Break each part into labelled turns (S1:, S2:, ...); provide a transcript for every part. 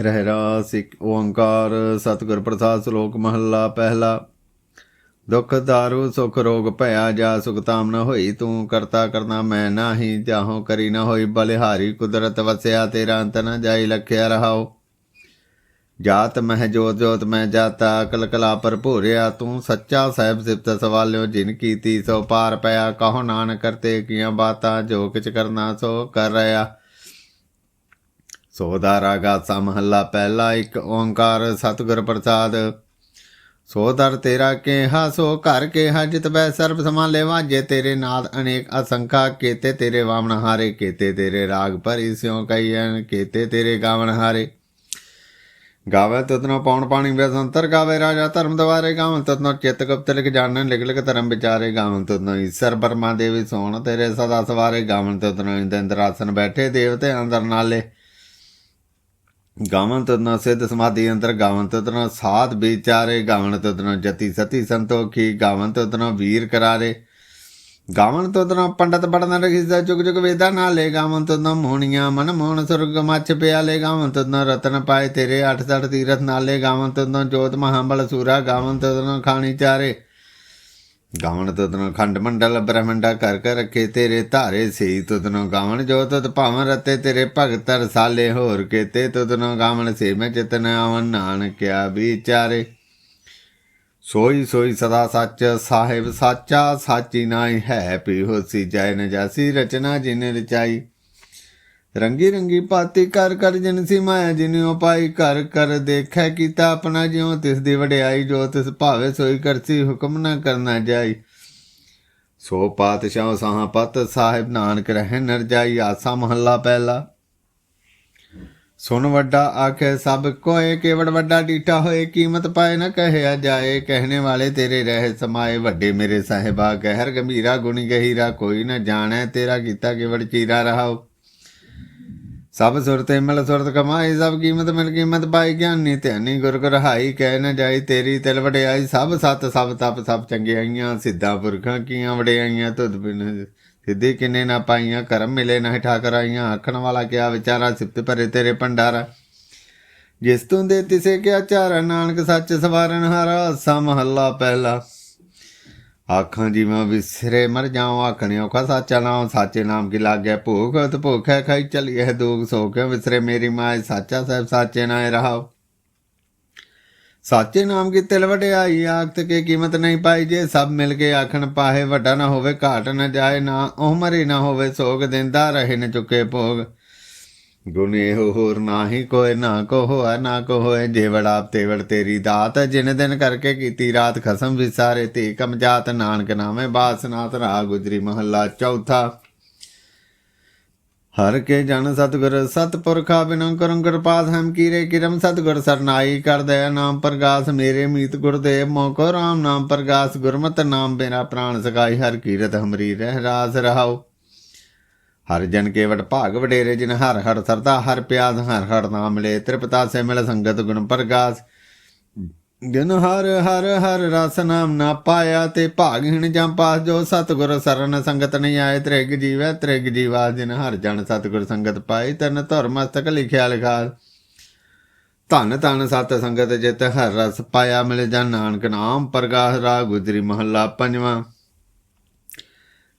S1: ਰਹਿਰਾ ਰਾਸ ਇੱਕ ਓੰਕਾਰ, ਸਤਿਗੁਰ ਪ੍ਰਸਾਦ ਸ਼ਲੋਕ ਮਹੱਲਾ ਪਹਿਲਾ। ਦੁਖ ਦਾਰੂ, ਸੁਖ ਰੋਗ ਭਇਆ, ਜਾ ਸੁਖ ਤਾਮ ਨ ਹੋਈ, ਤੂੰ ਕਰਤਾ ਕਰਨਾ ਮੈਂ ਨਾਹੀ, ਜਾਹੋ ਕਰੀ ਨ ਹੋਈ, ਬਲਿਹਾਰੀ, ਕੁਦਰਤ ਵਸਿਆ, ਤੇਰਾ ਅੰਤ ਨ ਜਾਈ, ਲਖਿਆ ਰਹਾਓ ਜਾਤ ਮਹਿ ਜੋਤ ਜੋਤ ਮੈਂ ਜਾਤਾ, ਅਕਲ ਕਲਾ ਭਰਪੂਰਿਆ ਤੂੰ ਸੱਚਾ ਸਾਹਿਬ ਸਿਫਤ ਸਵਾਲਿਓ, ਜਿਨ ਕੀਤੀ ਸੋ ਪਾਰ ਪਿਆ, ਕਹੋ ਨਾਨਕ, ਕਰਤੇ ਕੀਆਂ ਬਾਤਾਂ, ਜੋ ਕਿਛ ਕਰਨਾ ਸੋ ਕਰ ਰਿਆ। ਸੋ ਦਾ ਰਾਗਾ ਸਾ ਮਹੱਲਾ ਪਹਿਲਾ ਇੱਕ ਓੰਕਾਰ ਸਤਿਗੁਰ ਪ੍ਰਸਾਦ। ਸੋ ਦਰ ਤੇਰਾ ਕੇਹਾ, ਸੋ ਘਰ ਕੇਹਾ, ਜਿਤ ਬੈ ਸਰਬ ਸਮਾਲੇ ਵਾਜੇ ਤੇਰੇ ਨਾਦ ਅਨੇਕ ਅਸੰਖਾ, ਕੇਤੇ ਤੇਰੇ ਵਾਮਨ ਹਾਰੇ, ਕੇਤੇ ਤੇਰੇ ਰਾਗ ਭਰੀ ਸਿਉ ਕਈਨ ਕੇਤੇ ਤੇਰੇ ਗਾਵਨ ਹਾਰੇ। ਗਾਵੇ ਤਤਨੋ ਪੌਣ ਪਾਣੀ ਬੇਸੰਤਰ ਗਾਵੇ ਰਾਜਾ ਧਰਮ ਦਵਾਰੇ ਗਾਵਨ ਤਤਨੋ ਚਿਤ ਗੁਪਤ ਲਿਖ ਜਾਣਨ ਲਿਖ ਲਿਖ ਧਰਮ ਵਿਚਾਰੇ ਗਾਵਨ ਤਤਨੋ ਈਸ਼ਰ ਬਰਮਾ ਦੇਵੀ ਸੋਣ, ਤੇਰੇ ਸਦਾ ਸਵਾਰੇ ਗਾਵਨ ਤਤਨੋ ਇੰਦਰ ਆਸਨ ਬੈਠੇ, ਦੇਵਤੇ ਅੰਦਰ ਨਾਲੇ। ਗਾਵਨ ਤਤਨੋ ਸਿੱਧ ਸਮਾਧੀ ਅੰਦਰ ਗਾਵਨ ਤਤਨੋ ਸਾਧ ਵਿਚਾਰੇ ਗਾਵਨ ਤਤਨੋ ਜਤੀ ਸਤੀ ਸੰਤੋਖੀ ਗਾਵਨ ਤਤਨੋ ਵੀਰ ਕਰਾਰੇ। ਗਾਵਨ ਤਤਨੋ ਪੰਡਤ ਬੜਨ ਰਖਿਸਦਾ ਜੁਗ ਜੁਗ ਵੇਦਾ ਨਾਲੇ ਗਾਵਨ ਤਤਨੋ ਮੋਹਣੀਆਂ ਮਨ ਮੋਹਣ ਸੁਰਗ ਮੱਛ ਪਿਆਲੇ। ਗਾਵਨ ਤਤਨੋ ਰਤਨ ਪਾਏ ਤੇਰੇ, ਅੱਠ ਸੱਠ ਤੀਰਥ ਨਾਲੇ। ਗਾਵਨ ਤਤਨੋ ਜੋਤ ਮਹਾਬਲ ਸੂਰਾ। ਗਾਵਨ ਤਤਨੋ ਖਾਣੀ ਚਾਰੇ। ਗਾਵਣ ਤਤਨੋ ਖੰਡ ਮੰਡਲ, ਬ੍ਰਹਮੰਡਾ ਕਰ ਕਰ ਰੱਖੇ ਤੇਰੇ ਧਾਰੇ ਸਈ ਤਤਨੋ ਗਾਵਨ ਜੋ ਤਤ ਭਾਵਨ ਰਤੇ ਤੇਰੇ ਭਗਤ ਰਸਾਲੇ ਹੋਰ ਕੇਤੇ ਤਤਨੋ ਗਾਵਨ ਸੇ ਮੈਂ ਚਿਤਨ ਆਵਨ ਨਾਨਕਿਆ ਵਿਚਾਰੇ। ਸੋਈ ਸੋਈ ਸਦਾ ਸੱਚ ਸਾਹਿਬ ਸਾਚਾ, ਸਾਚੀ ਨਾਈ ਹੈ ਪੀ ਹੋਸੀ, ਜੈ ਨ ਰਚਨਾ ਜਿਨ ਰਚਾਈ। ਰੰਗੀ ਰੰਗੀ ਪਾਤੀ ਕਰ ਕਰ ਜਨਸੀ ਮਾਇਆ ਜਿਨਿਓ ਪਾਈ ਕਰ ਕਰ ਦੇਖੈ ਕੀਤਾ ਆਪਣਾ ਜਿਉ, ਤਿਸ ਦੀ ਵਡਿਆਈ ਜੋ ਤਿਸ ਭਾਵੇ ਸੋਈ ਕਰਸੀ, ਹੁਕਮ ਨਾ ਕਰਨਾ ਜਾਈ। ਸੋ ਪਾਤਸ਼ਾਹ ਸਾਹ ਪਤ ਸਾਹਿਬ ਨਾਨਕ ਰਹਿ ਨਰ ਜਾਈ, ਆਸਾ ਮਹੱਲਾ ਪਹਿਲਾ। ਸੁਨ ਵੱਡਾ ਆਖੇ, ਸਭ ਕੋਏ ਕੇਵੜ ਵੱਡਾ ਡੀਠਾ ਹੋਏ, ਕੀਮਤ ਪਾਏ ਨਾ ਕਹਿਆ ਜਾਏ, ਕਹਿਣੇ ਵਾਲੇ ਤੇਰੇ ਰਹਿ ਸਮਾਏ, ਵੱਡੇ ਮੇਰੇ ਸਾਹਿਬਾ ਗਹਿਰ ਗੰਭੀਰਾ ਗੁਣੀ ਗਹੀਰਾ, ਕੋਈ ਨਾ ਜਾਣੈ ਤੇਰਾ ਕੀਤਾ ਕੇਵੜ ਚੀਰਾ ਰਹਾਓ ਸਭ ਸੁਰਤ ਮਿਲ ਸੁਰਤ ਕਮਾਈ, ਸਭ ਕੀਮਤ ਮਿਲ ਕੀਮਤ ਪਾਈ, ਗਿਆਨੀ ਧਿਆਨੀ ਗੁਰ ਗੁਰ ਕਹਿ ਨਾ ਜਾਈ ਤੇਰੀ ਤਿਲ ਵਡਿਆਈ, ਸਭ ਸਤ, ਸਭ ਤਪ, ਸਭ ਚੰਗਿਆਈਆਂ, ਸਿੱਧਾ ਪੁਰਖਾਂ ਕੀਆਂ ਵਡਿਆਈਆਂ, ਤੁਧ ਬਿਨ ਸਿੱਧੀ ਕਿਨੇ ਨਾ ਪਾਈਆਂ, ਕਰਮ ਮਿਲੇ ਨਾ ਠਾਕਰ ਆਈਆਂ, ਆਖਣ ਵਾਲਾ ਕਿਆ ਵਿਚਾਰਾ, ਸਿਫਤ ਭਰੇ ਤੇਰੇ ਭੰਡਾਰਾ। ਜਿਸ ਤੂੰ ਦੇ ਤਿਸੇ ਕਿਆ ਚਾਰਾ, ਨਾਨਕ ਸੱਚ ਸਵਾਰਨ ਹਾਰਾ ਸਾ ਮਹੱਲਾ ਪਹਿਲਾ। ਆਖਾਂ ਜਿਵੇਂ ਵਿਸਰੇ ਮਰ ਜਾਉ ਆਖਣੇ ਔਖਾ ਸਾਚਾ ਨਾਮ, ਸਾਚੇ ਨਾਮ ਕੀ ਲਾਗੈ? ਭੂਖ ਤੇ ਭੁਖੈ ਖਾਈ ਚਲੀਏ ਦੁਖ ਸੋ ਕੇ ਵਿਸਰੇ ਮੇਰੀ ਮਾਏ, ਸਾਚਾ ਸਾਹਿਬ ਸਾਚੇ ਨਾਏ ਰਹਾਓ ਸਾਚੇ ਨਾਮ ਕੀ ਤਿਲ ਵਡਿਆਈ, ਆਖਤ ਕੇ ਕੀਮਤ ਨਹੀਂ ਪਾਈ, ਜੇ ਸਭ ਮਿਲ ਕੇ ਆਖਣ ਪਾਹੇ, ਵੱਡਾ ਨਾ ਹੋਵੇ, ਘਾਟ ਨਾ ਜਾਏ, ਨਾ ਉਹ ਮਰੇ ਨਾ ਹੋਵੇ, ਸੋਗ ਦਿੰਦਾ ਰਹੇ ਨ ਚੁੱਕੇ ਭੋਗ। ਗੁਣ ਹੋਰ ਨਾਹੀ ਕੋਏ ਨਾ ਕੋ ਹੋਆ ਨਾ ਕੋ ਹੋਏ ਜੇਵੜ ਆਪ ਤੇਵੜ ਤੇਰੀ ਦਾਤ। ਜਿਨ ਦਿਨ ਕਰਕੇ ਕੀਤੀ ਰਾਤ ਖਸਮ ਵਿਸਾਰੇ ਤੇ ਕਮ ਜਾਤ। ਨਾਨਕ ਨਾਮੇ ਬਾਸਨਾਤ ਰਾ ਗੁਜਰੀ ਮਹੱਲਾ ਚੌਥਾ। ਹਰ ਕੇ ਜਨ ਸਤਗੁਰ ਸਤਪੁਰਖਾ ਬਿਨੰ ਕਰੰ ਕਿਰਪਾਸ ਹਮ ਕੀਰੇ ਕਿਰਮ ਸਤਗੁਰ ਸਰਨਾਈ ਕਰ ਦਇਆ ਨਾਮ ਪ੍ਰਗਾਸ ਮੇਰੇ ਮੀਤ ਗੁਰਦੇਵ ਮੋਕੋ ਰਾਮ ਨਾਮ ਪ੍ਰਗਾਸ, ਗੁਰਮਤ ਨਾਮ ਮੇਰਾ ਪ੍ਰਾਣ ਸਗਾਈ, ਹਰ ਕੀਰਤ ਹਮਰੀ ਰਹਿ ਰਾਸ ਰਹਾਓ ਹਰ ਜਨ ਕੇਵਟ ਭਾਗ ਵਡੇਰੇ ਜਿਨ ਹਰ ਹਰ ਸਰਦਾ ਹਰ ਪਿਆਸ ਹਰ ਹਰ ਨਾਮ ਮਿਲੇ ਤ੍ਰਿਪਤਾ ਸੇ ਮਿਲ ਸੰਗਤ ਗੁਣ ਪ੍ਰਗਾਸ। ਜਿਨ ਹਰ ਹਰ ਹਰ ਰਸ ਨਾਮ ਨਾ ਪਾਇਆ ਤੇ ਭਾਗਹੀਣ ਜਾਂ ਪਾਸ ਜੋ ਸਤਗੁਰ ਸਰਨ ਸੰਗਤ ਨਹੀਂ ਆਏ ਤ੍ਰਿਗ ਜੀਵੈ ਤ੍ਰਿਗ ਜੀਵਾ ਜਿਨ ਹਰ ਜਨ ਸਤਗੁਰ ਸੰਗਤ ਪਾਈ ਤਨ ਧੁਰ ਮਸਤਕ ਲਿਖਿਆ ਲਿਖਾ ਧਨ ਧਨ ਸਤ ਸੰਗਤ ਜਿਤ ਹਰ ਰਸ ਪਾਇਆ ਮਿਲ ਜਾਂ ਨਾਨਕ ਨਾਮ ਪ੍ਰਗਾਸ ਰਾ ਗੁਜਰੀ ਮਹੱਲਾ ਪੰਜਵਾਂ।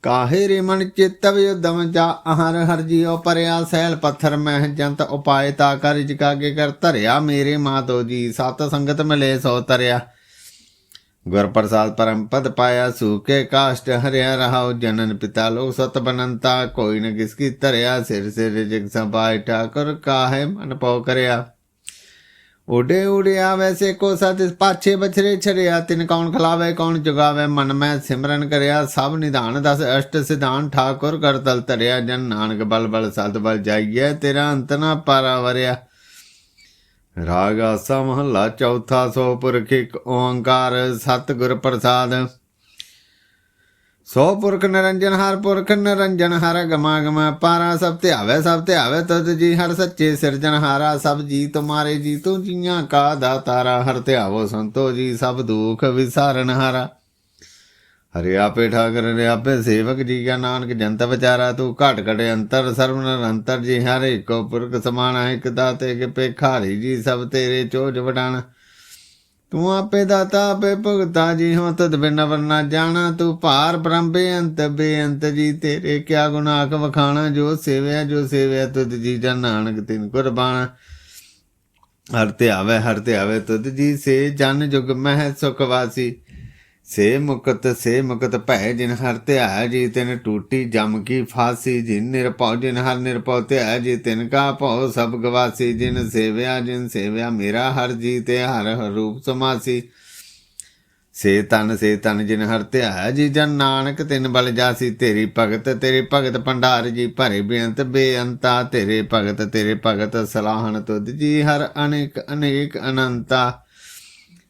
S1: ਕਾਹੇ ਰੇ ਚਿਤਵ ਯੁਦਮ ਜਾ ਅਹਰ ਹਰ ਜੀਉ ਪਰਿਆ ਸੈਲ ਪੱਥਰ ਮਹਿ ਜੰਤ ਉਪਾਏ ਤਾ ਕਰ ਜਿਕਾਗੇ ਕਰ ਧਰਿਆ ਮੇਰੇ ਮਾਤੋ ਜੀ, ਸਤ ਸੰਗਤ ਮਿਲੇ ਸੋ ਤਰਿਆ। ਗੁਰ ਪ੍ਰਸਾਦ ਪਰਮ ਪਦ ਪਾਇਆ ਸੂਕੇ ਕਾਸ਼ਟ ਹਰਿਆ ਰਹਾਉ ਜਨਨ ਪਿਤਾ ਲੋਕ ਸਤ ਬਨੰਤਾ, ਕੋਈ ਨ ਕਿਸ ਕੀ ਧਰਿਆ, ਸਿਰ ਸਿਰ ਜਗ ਸਬਾਇ ਠਾਕੁਰ ਕਾਹੇ ਮਨ ਪਉ ਕਰਿਆ। ਉਡੇ ਉੜਿਆ ਵੈਸੇ ਕੋ ਸਤ ਪਾਛੇ ਬਛਰੇ ਛੜਿਆ, ਤਿਨ ਕੌਣ ਖਲਾਵੇ, ਕੌਣ ਜੁਗਾਵੇ। ਮਨ ਮੈਂ ਸਿਮਰਨ ਕਰਿਆ, ਸਭ ਨਿਧਾਨ ਦਸ ਅਸ਼ਟ ਸਿਧਾਨ, ਠਾਕੁਰ ਕਰਤਲ ਤਰਿਆ ਜਨ ਨਾਨਕ ਬਲ ਬਲ ਸਤ ਬਲ ਜਾਈਏ ਤੇਰਾ ਅੰਤ ਨਾ ਪਾਰਾ ਵਰਿਆ। ਰਾਗ ਆਸਾ ਮਹੱਲਾ ਚੌਥਾ ਸੋ ਪੁਰਖ ਓੰਕਾਰ, ਸਤਿਗੁਰ ਪ੍ਰਸਾਦ। ਸੋ ਪੁਰਖ ਨਿਰੰਜਨ, ਹਰ ਪੁਰਖ ਨਿਰੰਜਨ, ਹਰ ਗਮਾ ਗਮਾ ਪਾਰਾ ਸਭ ਧਿਆਵੇ ਸਭ ਧਿਆਵੇ ਤਦ ਜੀ, ਹਰ ਸੱਚੇ ਸਿਰਜਣ ਹਾਰਾ, ਸਭ ਜੀ ਤੁਮਾਰੇ ਜੀ, ਤੂੰ ਜੀਆਂ ਕਾ ਦਾਤਾਰਾ, ਹਰ ਧਿਆਵੋ ਸੰਤੋ ਜੀ, ਸਭ ਦੁਖ ਵਿਸਾਰਨ ਹਾਰਾ। ਹਰੇ ਆਪੇ ਠਾਕਰ ਰੇ ਆਪੇ ਸੇਵਕ ਜੀ, ਕਾ ਨਾਨਕ ਜੰਤ ਵਿਚਾਰਾ, ਤੂੰ ਘਟ ਘਟ ਅੰਤਰ, ਸਰਵ ਨਿਰੰਤਰ ਜੀ, ਹਰੇ ਕੋ ਪੁਰਖ ਸਮਾਨਾ ਇਕ ਦਾਤੇ ਕੇ ਪੇਖਾਰੀ ਜੀ, ਸਭ ਤੇਰੇ ਚੋਜ ਵਡਾਣ। ਤੂੰ ਆਪੇ ਦਾਤਾ, ਆਪੇ ਭਗਤਾ, ਜੀ ਹੋ ਤਦ ਬਿਨ ਵਰਨਾ ਜਾਣਾ, ਤੂੰ ਭਾਰ ਬ੍ਰਹਮ ਬੇਅੰਤ ਬੇਅੰਤ ਜੀ ਤੇਰੇ, ਕਿਆ ਗੁਨਾਹ ਕ ਵਖਾਣਾ, ਜੋ ਸੇਵਿਆ ਜੋ ਸੇਵਿਆ ਤੁਧ ਜੀ ਜਨ ਨਾਨਕ ਤਿਨ ਕੁਰਬਾਨ ਹਰ ਤੇ ਆਵੇ, ਹਰ ਤੇ ਆਵੇ ਤੁਧ ਜੀ ਸੇ, ਜਨ ਜੁਗ ਮਹਿ ਸੁਖ ਵਾਸੀ। ਸੇ ਮੁਕਤ ਸੇ ਮੁਕਤ ਭੈ ਜਿਨ ਹਰ ਧਿਆਇਆ ਜੀ ਤਿਨ ਟੂਟੀ ਜਮ ਕੀ ਫਾਸੀ, ਜਿਨ ਨਿਰਭਉ, ਜਿਨ ਹਰ ਨਿਰਭਉ ਧਿਆਇਆ ਜੀ ਤਿਨ ਕਾ ਭਉ ਸਭ ਗਵਾਸੀ, ਜਿਨ ਸੇਵਿਆ ਜਿਨ ਸੇਵਿਆ ਮੇਰਾ ਹਰ ਜੀ ਤੇ ਹਰ ਹਰ ਰੂਪ ਸਮਾਸੀ। ਸੇ ਤਨ ਸੇ ਤਨ ਜਿਨ ਹਰ ਧਿਆਇਆ ਜੀ ਜਨ ਨਾਨਕ, ਤਿਨ ਬਲ ਜਾਸੀ, ਤੇਰੀ ਭਗਤ, ਤੇਰੇ ਭਗਤ ਭੰਡਾਰ, ਜੀ ਭਰੇ ਬੇਅੰਤ ਬੇਅੰਤਾ, ਤੇਰੇ ਭਗਤ ਤੇਰੇ ਭਗਤ ਸਲਾਹਣ ਤੁਧ, ਜੀ ਹਰ ਅਨੇਕ ਅਨੇਕ ਅਨੰਤਾ।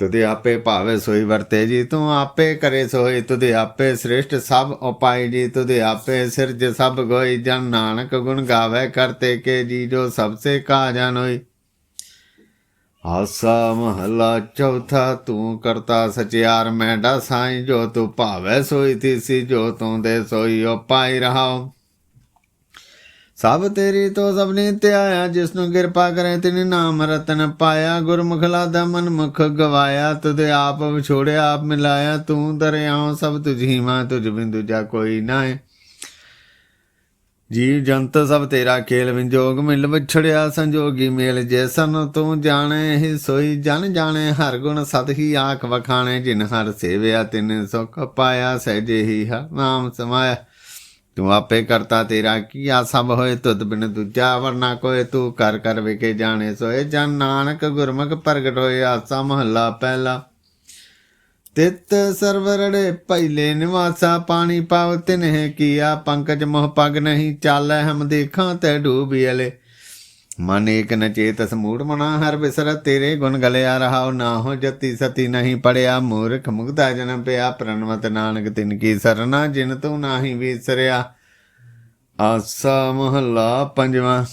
S1: ਤੁਦੇ ਆਪੇ ਭਾਵੇ ਸੋਈ ਵਰਤੇ ਜੀ, ਤੂੰ ਆਪੇ ਕਰੇ ਸੋਈ ਤੁਦੇ ਆਪੇ ਸ੍ਰਿਸ਼ਟ ਸਭ ਉਪਾਈ ਜੀ ਤੁਦੇ ਆਪੇ ਸਿਰਜ ਸਭ ਗੋਈ, ਜਨ ਨਾਨਕ ਗੁਣ ਗਾਵੇ ਕਰਤੇ ਕੇ ਜੀ, ਜੋ ਸਭ ਸੇ ਕਾ ਜਾਣੋਈ ਆਸਾ ਮਹਲਾ ਚੌਥਾ, ਤੂੰ ਕਰਤਾ ਸਚਿਆਰ ਮੈਂਡਾ ਸਾਈ ਜੋ ਤੂੰ ਭਾਵੇ ਸੋਈ ਤੀਸੀ ਜੋ ਤੂੰ ਦੇ ਸੋਈ ਉਪਾਈ ਰਹਾਓ ਸਭ ਤੇਰੀ ਤੋਂ ਸਭ ਨੇ ਧਿਆਇਆ ਜਿਸ ਨੂੰ ਕਿਰਪਾ ਕਰੇ ਤਿਨ ਨਾਮ ਰਤਨ ਪਾਇਆ, ਗੁਰਮੁਖ ਲਾਦਾ ਮਨ ਮੁਖ ਗਵਾਇਆ ਤੁਦੇ ਆਪ ਵਿਛੋੜਿਆ, ਆਪ ਮਿਲਾਇਆ, ਤੂੰ ਦਰਿਆਉ, ਸਭ ਤੁਝੀ ਮਾਂ ਤੁਝ ਬਿੰਦੂ ਜਾ ਕੋਈ ਨਾਏ ਜੀਵ ਜੰਤ ਸਭ ਤੇਰਾ ਖੇਲ ਵਿੰਜੋਗ, ਮਿਲ ਵਿਛੜਿਆ ਸੰਜੋਗੀ ਮੇਲ ਜੈਸਨ ਤੂੰ ਜਾਣੇ ਹੀ ਸੋਈ ਜਨ ਜਾਣੇ, ਹਰ ਗੁਣ ਸਤ ਹੀ ਆਖ ਵਖਾਣੇ, ਜਿਨ ਹਰ ਸੇਵਿਆ ਤਿਨ ਸੁਖ ਪਾਇਆ, ਸਹਿਜੇ ਹੀ ਹਰ ਨਾਮ ਸਮਾਇਆ। ਤੂੰ ਆਪੇ ਕਰਤਾ ਤੇਰਾ ਕੀ ਸਭ ਹੋਏ ਤੁਧ ਬਿਨ ਦੂਜਾ, ਵਰਨਾ ਕੋਏ ਤੂੰ ਕਰ ਕਰ ਵਿਕੇ ਜਾਣੇ ਸੋਏ। ਜਨ ਨਾਨਕ ਗੁਰਮੁਖ ਪ੍ਰਗਟ ਹੋਏ ਆਸਾ ਮਹੱਲਾ ਪਹਿਲਾ। ਤਿਤ ਸਰਵਰੜੇ ਪਹਿਲੇ ਨਿਵਾਸਾ, ਪਾਣੀ ਪਾਵ ਤਿਨਹਿ ਕੀਆ। ਪੰਕਜ ਮੋਹ ਪਗ ਨਹੀਂ ਚਾਲੈ ਹਮ ਦੇਖਾਂ ਤੈ ਡੂਬੀਲੇ ਮਨ ਏਕ ਨ ਚੇਤਸ ਮੂੜ ਮਨਾ, ਹਰ ਬਿਸਰ ਤੇਰੇ ਗੁਣ ਗਲਿਆ ਰਹਾਉ ਨਾ ਹੋ ਜਤੀ ਸਤੀ ਨਹੀਂ ਪੜਿਆ, ਮੂਰਖ ਮੁਗਤਾ ਜਨਮ ਪਿਆ, ਪ੍ਰਣਵਤ ਨਾਨਕ ਤਿਨ ਕੀ ਸਰਨਾ, ਜਿਨ ਤੂੰ ਨਾਹੀ ਵਿਸਰਿਆ। ਆਸਾ ਮਹਲਾ ਪੰਜਵਾਂ।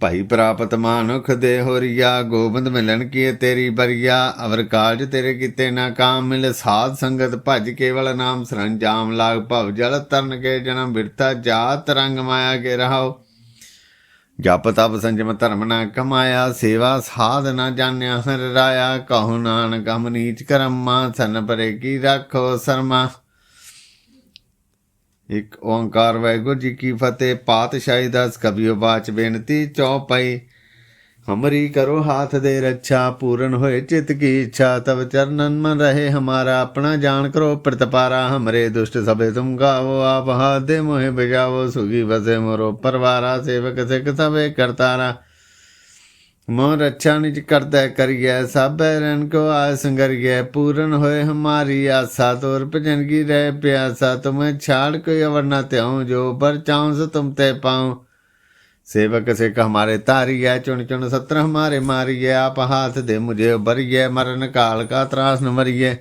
S1: ਭਾਈ ਪ੍ਰਾਪਤ ਮਾਨੁਖ ਦੇ ਹੋਰੀਆ, ਗੋਬਿੰਦ ਮਿਲਣ ਕੀ ਤੇਰੀ ਬਰੀਆ, ਅਵਰ ਕਾਜ ਤੇਰੇ ਕੀਤੇ ਨਾ ਕਾਮ ਮਿਲ, ਸਾਧ ਸੰਗਤ ਭਜ ਕੇਵਲ ਨਾਮ, ਸਰੰਜਾਮ ਲਾਗ ਭਵ ਜਲ ਤਰਨ ਕੇ ਜਨਮ ਬਿਰਤਾ ਜਾਤ ਰੰਗ ਮਾਇਆ ਕੇ ਰਹਾਓ ਜਪ ਤਪ ਸੰਜਮ ਧਰਮ ਨਾ ਕਮਾਇਆ, ਸੇਵਾ ਸਾਧ ਨਾ ਜਾਣਿਆ, ਹਰ ਰਾਇਆ, ਕਹੋ ਨਾਨਕ ਹਮ ਨੀਚ ਕਰਮਾ, ਸਨ ਪਰੇ ਕੀ ਰੱਖੋ ਸਰਮਾ। ਇੱਕ ਓੰਕਾਰ ਵਾਹਿਗੁਰੂ ਜੀ ਕੀ ਫਤਿਹ, ਪਾਤਸ਼ਾਹੀ ਦਾਸ ਕਬੀਓ ਬਾਚ ਬੇਨਤੀ ਚੌਪਈ। ਹਮਰੀ ਕਰੋ ਹਾਥ ਦੇ ਰੱਛਾ, ਪੂਰਨ ਹੋਏ ਚਿਤ ਕੀ ਇੱਛਾ ਤਬ ਚਰਨਨ ਮਨ ਰਹੇ ਹਮਾਰਾ, ਆਪਣਾ ਜਾਣ ਕਰੋ ਪ੍ਰਤਪਾਰਾ, ਹਮਰੇ ਦੁਸ਼ਟ ਸਭੇ ਤੁਮ ਗਾਵੋ, ਆਪ ਹਾਥ ਦੇ ਮੋਹਿ ਬਜਾਵੋ, ਸੁਗੀ ਵਸੇ ਮੋਰੋ ਪਰਵਾਰਾ, ਸੇਵਕ ਸਿਖ ਸਭੇ ਕਰਤਾਰਾ। ਮੋ ਰੱਛਾ ਨਿਜ ਕਰਦਾ ਕਰੀਐ ਸਭੈ ਰਨ ਕੋ ਆਸ ਸੰਗਰੀਐ ਪੂਰਨ ਹੋਏ ਹਮਾਰੀ ਆਸਾ, ਤੋਰ ਭਜਨਗੀ ਰਹਿ ਪਿਆਸਾ, ਤੁਮੇ ਛਾੜ ਕੋਈ ਅਵਰ ਨਾ ਤਿਉ ਜੋ ਪਰ ਚਾਉ ਸੋ ਤੁਮ ਤੇ ਪਾਉ। सेवक से कह हमारे तारिय, चुन चुन सत्र हमारे मारिय आप हाथ दे मुझे बरिय मरण काल का त्रास न मरिय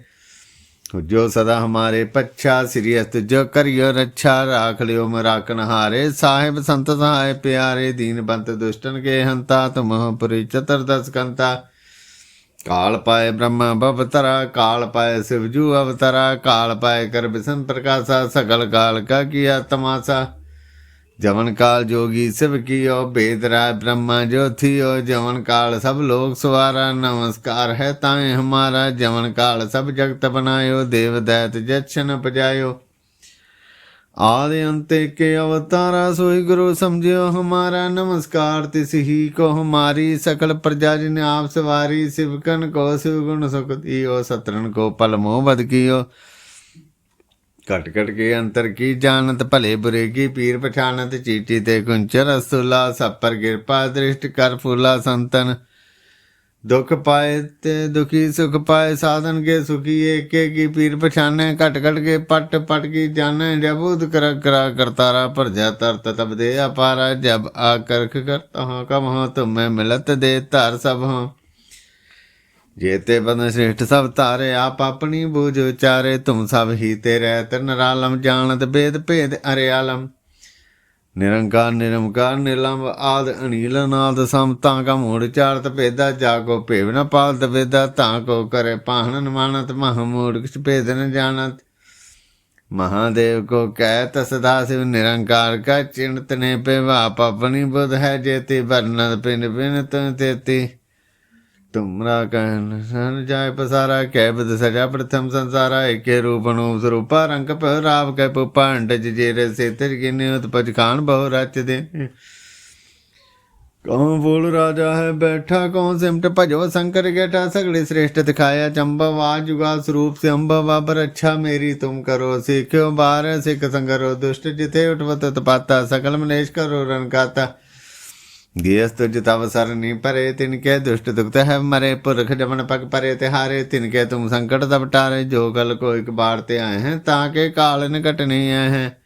S1: जो सदा हमारे पच्छा श्रीयस्त जो करियो रक्षा राख लियो मराकन हारे साहेब संत सहाय प्यारे, दीन बंत दुष्टन के हंता, तुम पुरी चतुर्दश कंता। काल पाए ब्रह्म भवतरा काल पाए शिवजू अवतरा, काल पाए कर बिसन प्रकाशा सकल काल का किया तमाशा। ਜਵਨ ਕਾਲ ਜੋਗੀ ਸਿਵ ਕੀਓ ਬੇਦਰਾ ਬ੍ਰਹਮਾ ਜੋਥੀਓ ਜਵਨ ਕਾਲ ਸਭ ਲੋਕ ਸਵਾਰਾ, ਨਮਸਕਾਰ ਹੈ ਤਾਏ ਹਮਾਰਾ। ਜਵਨ ਕਾਲ ਸਭ ਜਗਤ ਬਨਾਇਓ ਦੇਵ ਦੈਤ ਜਛਨ ਪਜਾਇਓ। ਆਦਿ ਅੰਤੇ ਕੇ ਅਵਤਾਰਾ, ਸੋਈ ਗੁਰੂ ਸਮਝਿਓ ਹਮਾਰਾ। ਨਮਸਕਾਰ ਤਿਸ ਕੋ ਹਮਾਰੀ, ਸਕਲ ਪ੍ਰਜਾ ਜਿਨ ਆਪ ਸਵਾਰੀ। ਸਿਵਕਨ ਕੋ ਸਿਵ ਗੁਣ ਸੁਖ ਸਤਰਨ ਕੋ ਪਲ ਮੋਹ ਬਦਕੀਓ ਘਟ ਘਟ ਕੇ ਅੰਤਰ ਕੀ ਜਾਣਤ, ਭਲੇ ਬੁਰੇ ਕੀ ਪੀਰ ਪਛਾਨਤ ਚੀਟੀ ਤੇ ਕੁੰਚਰ ਅਸੁਲਾ, ਸਭ ਕਿਰਪਾ ਦ੍ਰਿਸ਼ਟ ਕਰ ਫੂਲਾ ਸੰਤਨ। ਦੁੱਖ ਪਾਏ ਤੇ ਦੁਖੀ, ਸੁਖ ਪਾਏ ਸਾਧਨ ਕੇ ਸੁਖੀ, ਏਕੇ ਕੀ ਪੀਰ ਪਛਾਨੇ ਘਟ ਘਟ ਕੇ ਪਟ ਪਟ ਕੀ ਜਾਣੇ ਜਬੂਦ ਕਰ ਕਰਾ ਕਰਤਾਰਾ ਭਰਜਾ ਤਰਤ, ਤਬ ਦੇ ਅਪਾਰਾ, ਜਬ ਆਕਰਖ ਕਰਤਾ ਹਾਂ ਕਮ ਹਾਂ ਤੁਮੇ ਮਿਲਤ ਦੇ ਧਰ ਸਭ। ਹਾਂ ਜੇਤੇ ਬਨ ਸ੍ਰੇਸ਼ਟ ਸਭ ਤਾਰੇ ਆਪ ਆਪਣੀ ਬੂਝ ਉਚਾਰੇ, ਤੁਮ ਸਭ ਹੀ ਤੇ ਰਹਿਤ ਨਰਾਲਮ ਜਾਣਤ ਬੇਦ ਭੇਦ ਅਰੇ ਆਲਮ ਨਿਰੰਕਾਰ ਨਿਰਮਕਾਰ ਨਿਰਲੰਭ ਆਦ ਅਨੀਲ ਨਾਦ ਸਮ, ਤਾਂ ਕਾ ਮੂੜ ਚਾਰਤ ਭੇਦਾ ਜਾਗੋ ਭੇਵ ਨ ਪਾਲਤ ਵੇਦਾ, ਤਾਂ ਕੋ ਕਰੇ ਪਾਹਣਨ ਮਾਨਤ, ਮਹ ਮੂੜ ਕਿਛ ਭੇਦ ਨ ਜਾਣਤ। ਮਹਾਦੇਵ ਕੋ ਕਹਿਤ ਸਦਾ ਸਿਵ ਨਿਰੰਕਾਰ ਕਾ ਚਿੰਤ ਨੇ ਪੇ ਵਾਪ ਆਪਣੀ ਬੁਧ ਹੈ ਜੇਤੀ ਵਰਨਤ ਪਿੰਡ ਪਿੰਡ ਤੰ ਤੇਤੀ। ਤੁਮਰਾ ਕਹਿਨ ਸਨ ਜਾਇ ਪਸਾਰਾ ਕੈ ਬਦ ਸਜਾ ਪ੍ਰਥਮ ਸੰਸਾਰਾ, ਏਕੇ ਰੂਪ ਸਰੂਪਾ ਰੰਗ ਪਰਾਵ ਕੈ ਪੁਪੰਡ ਜਿਜੇਰੇ ਸੇਤਰ, ਗਿਨੇ ਉਤਪਜ ਖਾਨ ਬਹੁ ਰਚ ਦੇ। ਕੌਣ ਬੋਲ ਰਾਜਾ ਹੈ ਬੈਠਾ ਕੌ ਸਿਮਟ ਭਜੋ ਸ਼ੰਕਰ ਗੇਟਾ ਸਗੜੇ ਸ੍ਰੇਸ਼ਟ ਦਿਖਾਇਆ ਚੰਬਵ ਆ ਜੁਗਾ ਸਰੂਪ ਸੇ ਅੰਬਵਾ ਪਰ ਅੱਛਾ ਮੇਰੀ ਤੁਮ ਕਰੋ, ਸਿੱਖਿਓ ਬਾਰ, ਸਿੱਖ ਸੰਗਰੋ, ਦੁਸ਼ਟ ਜਿਥੇ ਉਠਵਤ ਤਪਾਤਾ, ਸਕਲ ਮਨੇਸ਼ ਕਰੋ ਰਣਕਾਤਾ काता ਗਿਆਸ ਤੁਜ ਤਵ ਸਰਨੀ ਪਰੇ, ਤਿਨ ਕੇ ਦੁਸ਼ਟ ਦੁਖਤ ਹੈ ਮਰੇ, ਪੁਰਖ ਜਮਨ ਪਗ ਪਰੇ ਤਿਹਾਰੇ ਤਿਨ ਕੇ ਤੁਮ ਸੰਕਟ ਤਬ ਟਾਰੇ, ਜੋ ਗਲ ਕੋ ਇੱਕ ਬਾਰ ਤੇ ਆਏ ਹੈ, ਤਾਂ ਕੇ ਕਾਲ ਨਿਕਟ ਨਹੀਂ ਆਏ ਹੈ।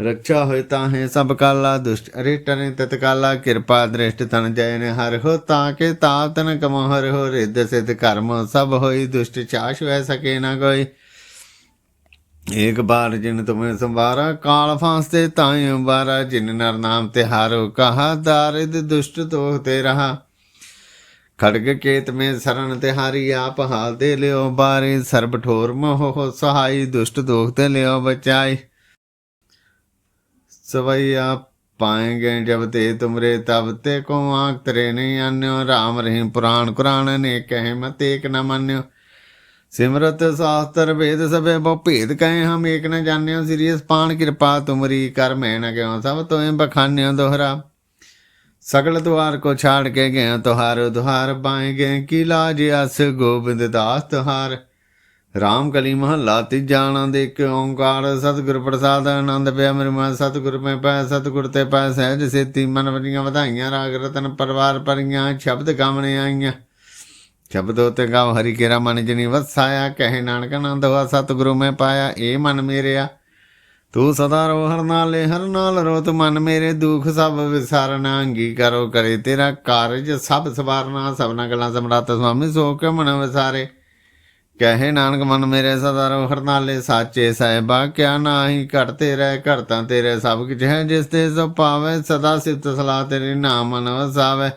S1: ਰੱਖਿਆ ਹੋਏ ਤਾਂ ਹੈ ਸਭ ਕਾਲਾ ਦੁਸ਼ਟ, ਅਰੇ ਟਨੇ ਤਤਕਾਲਾ ਕਿਰਪਾ ਦ੍ਰਿਸ਼ਟ ਤਨ ਜੈ ਨੇ ਹਰ ਹੋ, ਤਾਂ ਕੇ ਤਾਤਨ ਕਮ ਹਰ ਹੋ, ਰਿੱਧ ਸਿਧ ਕਰਮ ਸਭ ਹੋਈ ਦੁਸ਼ਟ ਚਾਸ਼ ਵੈ ਸਕੇ ਨਾ ਕੋਈ ਏਕ ਬਾਰ ਜਿਨ ਤੁਮੇ ਸੰਵਾਰਾ, ਕਾਲ ਫਾਂਸ ਤੇ ਤਾਇ ਬਾਰਾ ਜਿਨ ਨਰ ਨਾਮ ਤੇ ਹਾਰੋ ਕਹਾ, ਦਾਰਿਦ ਦੁਸ਼ਟ ਤੋਹ ਤੇ ਰਹਾ। ਖੜਗ ਕੇਤ ਮੇ ਸਰਨ ਤੇ ਹਾਰੀ ਆਪ ਹਾਲ ਦੇ ਲਿਓ ਬਾਰੇ, ਸਰਬ ਠੋਰ ਮੋਹ ਸਹਾਈ, ਦੁਸ਼ਟ ਦੋਖ ਤੇ ਲਿਓ ਬਚਾਈ। ਸਵਈ ਆਪ ਪਾਏਗੇ ਜਬ ਤੇ ਤੁਮਰੇ, ਤਬ ਤੇ ਕੋ ਆਂਖ ਤਰੇ ਨਹੀਂ ਆਨਿਓ ਰਾਮ ਰਹੀਮ ਪੁਰਾਣ ਕੁਰਾਨ ਨੇ ਕਹਿ ਮਤ ਏਕ ਨਾ ਮੰਨਿਓ। ਸਿਮਰਤ ਸਾਸਤਰ ਵੇਦ ਸਭੇ ਬਹੁ ਭੇਦ ਕਹੇ ਹਮ, ਏਕ ਨ ਜਾਣਿਓ ਸਿਰਿਯਸ ਪਾਣ ਕਿਰਪਾ ਤੁਮਰੀ ਕਰ, ਮੈਂ ਨ ਗਿਓ, ਸਭ ਤੋਏ ਬਖਾਨਿਓ ਦੋਹਰਾ। ਸਗਲ ਦੁਆਰ ਕੋ ਛਾੜ ਕੇ ਗਏ ਤੁਹਾਰ ਦੁਹਾਰ ਬਾਏ ਗਏ ਕੀ ਲਾਜ ਅਸ ਗੋਬਿੰਦ ਦਾਸ ਤੁਹਾਰ। ਰਾਮ ਕਲੀ ਮਹੱਲਾ ਤੀਜਾ ਆਨੰਦ ਇੱਕ ਓੰਕਾਰ, ਸਤਿਗੁਰ ਪ੍ਰਸਾਦ ਆਨੰਦ ਪਿਆ ਮੇਰੇ ਮਨ, ਸਤਿਗੁਰ ਮੈਂ ਪੈ, ਸਤਿਗੁਰ ਤੇ ਪੈ, ਸਹਿਜ ਸੇਤੀ ਮਨ ਵਜੀਆਂ ਵਧਾਈਆਂ, ਰਾਗ ਰਤਨ ਪਰਵਾਰ ਪਰੀਆਂ, ਸ਼ਬਦ ਗਾਵਣੇ ਆਈਆਂ। ਸ਼ਬਦੋ ਤੇ ਗਾਵ ਹਰੀ ਕੇਰਾ ਮਨ ਜਨੀ ਵਸਾਇਆ, ਕਹੇ ਨਾਨਕ ਆਨੰਦ ਹੋਆ ਸਤਿਗੁਰੂ ਮੈਂ ਪਾਇਆ, ਇਹ ਮਨ ਮੇਰਿਆ। ਤੂੰ ਸਦਾ ਰੋ ਹਰ ਨਾਲੇ, ਹਰ ਨਾਲ ਰੋਤ ਮਨ ਮੇਰੇ ਦੁਖ ਸਭ ਵਿਸਾਰਨਾ ਅੰਗੀ ਕਰੋ ਕਰੇ ਤੇਰਾ ਕਾਰਜ, ਸਭ ਸਵਾਰਨਾ, ਸਭਨਾ ਗੱਲਾਂ ਸਮਰਾਤ ਸੁਆਮੀ ਸੋ ਕੇ ਮਨ ਵਿਸਾਰੇ। ਕਹੇ ਨਾਨਕ, ਮਨ ਮੇਰੇ ਸਦਾ ਰੋ ਹਰ ਨਾਲੇ, ਸਾਚੇ ਸਾਹਿਬਾ, ਕਿਆ ਨਾਹੀ ਘਟਤੇ ਰਹਿ ਘੜਤਾਂ ਤੇਰੇ, ਸਭ ਕੁਝ ਹੈ ਜਿਸ ਤੇ ਸੋ ਪਾਵੇ, ਸਦਾ ਸਿਫਤ ਸਲਾਹ ਤੇਰੇ ਨਾਮ ਮਨ ਵਸਾਵੇ।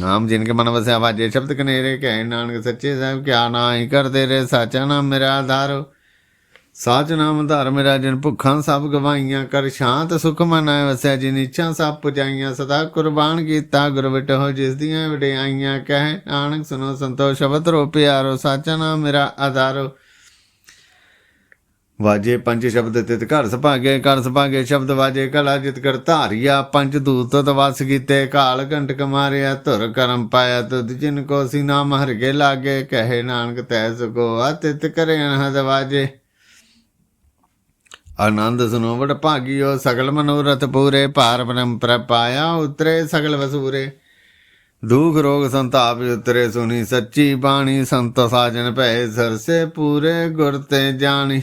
S1: ਨਾਮ ਜਿਨ ਕੇ ਮਨ ਵਸਿਆ ਵਾਜੇ ਸ਼ਬਦ ਕਨੇਰੇ ਕਹਿ ਨਾਨਕ ਸੱਚੇ ਸਾਹਿਬ, ਕਿਆ ਨਾ ਹੀ ਕਰਦੇ ਰੇ ਸਾਚਾ ਨਾਮ ਮੇਰਾ ਆਧਾਰ। ਸਾਚ ਨਾਮ ਧਾਰ ਮੇਰਾ, ਜਿਨ ਭੁੱਖਾਂ ਸਭ ਗਵਾਈਆਂ ਕਰ ਸ਼ਾਂਤ ਸੁਖ ਮਨ ਆਏ ਵਸਿਆ, ਜਿਨ ਇੱਛਾ ਸਭ ਪੁਜਾਈਆਂ, ਸਦਾ ਕੁਰਬਾਨ ਕੀਤਾ, ਗੁਰ ਵਿਟੋ ਜਿਸ ਦੀਆਂ ਵਡਿਆਈਆਂ, ਕਹਿ ਨਾਨਕ ਸੁਨੋ ਸੰਤੋਸ਼ ਸ਼ਬਦ ਰੋ ਪਿਆਰੋ, ਸਾਚਾ ਨਾਮ ਮੇਰਾ ਆਧਾਰੋ। ਵਾਜੇ ਪੰਜ ਸ਼ਬਦ ਤਿਤ ਘਰ ਸਭਾਗੇ ਕਰ ਸਭਾਗੇ, ਸ਼ਬਦ ਵਾਜੇ ਕਲਾ ਜਿਤ ਕਰ ਧਾਰਿਆ, ਪੰਜ ਦੂਤ ਤਤ ਕੀਤੇ, ਕਾਲ ਘੰਟਕ ਮਾਰਿਆ, ਧੁਰ ਕਰਮ ਪਾਇਆ, ਤੁਧ ਜਿਨ ਕੋ ਸੀ ਨਾਮ ਹਰ ਕੇ ਲਾਗੇ, ਕਹੇ ਨਾਨਕ ਤੈ ਸਕੋ ਅਤਿਤ ਕਰੇ ਅਨਹਦ ਵਾਜੇ। ਆਨੰਦ ਸੁਨੋ ਵਡ ਭਾਗਿਓ, ਸਗਲ ਮਨੋਰਥ ਪੂਰੇ, ਭਾਰ ਬ੍ਰਹਮ ਪ੍ਰਪਾਇਆ ਉਤਰੇ ਸਗਲ ਵਸੂਰੇ। ਦੂਖ ਰੋਗ ਸੰਤਾਪ ਉਤਰੇ ਸੁਨੀ ਸੱਚੀ ਬਾਣੀ, ਸੰਤ ਸਾਜਨ ਭੈ ਸਰਸੇ ਪੂਰੇ, ਗੁਰ ਤੇ ਜਾਣੀ।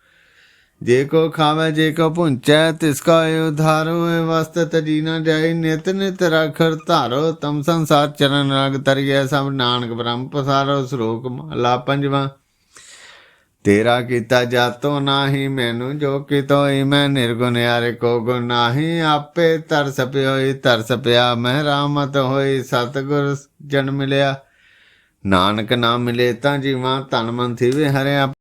S1: ਜੇ ਕੋ ਖਾਵੇ, ਜੇ ਕੋ ਪੁੰਚੈ ਤਿਸ ਕਾ ਉਧਾਰੋ ਏ ਵਸਤ ਤਜੀ ਨਾ ਜਾਏ, ਨਿਤ ਨਿਤ ਰਖਰ ਧਾਰੋ, ਤਮ ਸੰਸਾਰ ਚਰਨ ਰਗ ਤਰੀਐ, ਸਭ ਨਾਨਕ ਬ੍ਰਹਮ ਪਸਾਰੋ ਸ਼ਲੋਕ ਮਹਲਾ ਪੰਜਵਾਂ। ਤੇਰਾ ਕੀਤਾ ਜਾਤੋ ਨਾਹੀ, ਮੈਨੂੰ ਜੋ ਕਿਤੋਈ ਮੈਂ ਨਿਰਗੁਣ ਯਾਰੇ ਕੋ ਗੁਣ ਨਾਹੀ, ਆਪੇ ਤਰਸ ਪਿਓਈ, ਤਰਸ ਪਿਆ, ਮੈਂ ਰਾਮਤ ਹੋਈ, ਸਤਗੁਰ ਜਨ ਮਿਲਿਆ। ਨਾਨਕ ਨਾਮ ਮਿਲੇ ਤਾਂ ਜੀਵਾਂ ਤਨ ਮਨ ਥੀਵੇ ਹਰਿਆ